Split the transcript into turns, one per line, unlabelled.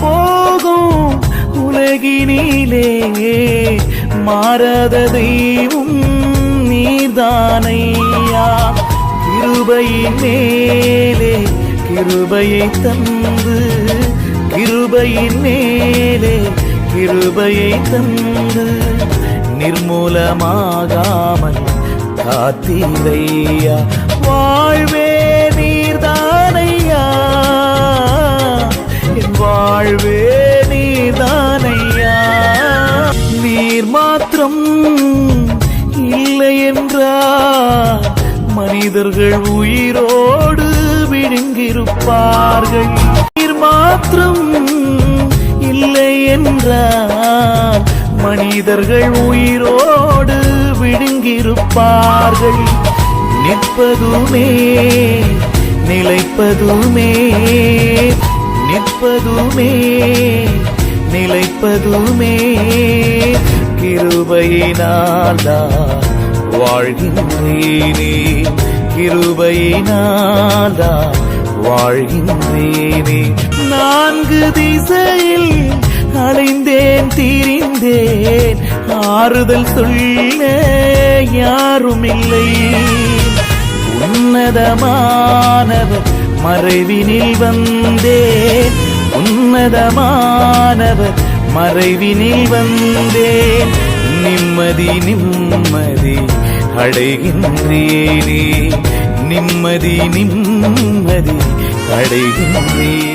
போகும் உலகினிலே. மாறாத தெய்வம் நீதானையா கிருபையின் மேலே கிருபையை தந்து கிருபையின் மேலே கிருபையை தந்து. நிர்மூலமாகாமல் காத்தீரையா வாழ்வே மனிதர்கள் உயிரோடு விழுங்கிருப்பார்கள் நீர் மாத்திரம் இல்லை என்றால் மனிதர்கள் உயிரோடு விழுங்கிருப்பார்கள் நிற்பதுமே நிலைப்பதுமே நிற்பதுமே நிலைப்பதுமே. கிருபையினால் வாழ்கின்றேனே. கிருபையினால்தான் வாழ்கின்றேனே. நான்கு திசையில் அலைந்தேன் தீரிந்தேன். ஆறுதல் சொல்ல யாரும் இல்லை உன்னதமானவர் மறைவினில் வந்தேன். உன்னதமானவர் மறைவினில் வந்தேன். நிம்மதி நிம்மதி. அடைகின்றேனே நிம்மதி நிம்மதி அடைகின்றேன்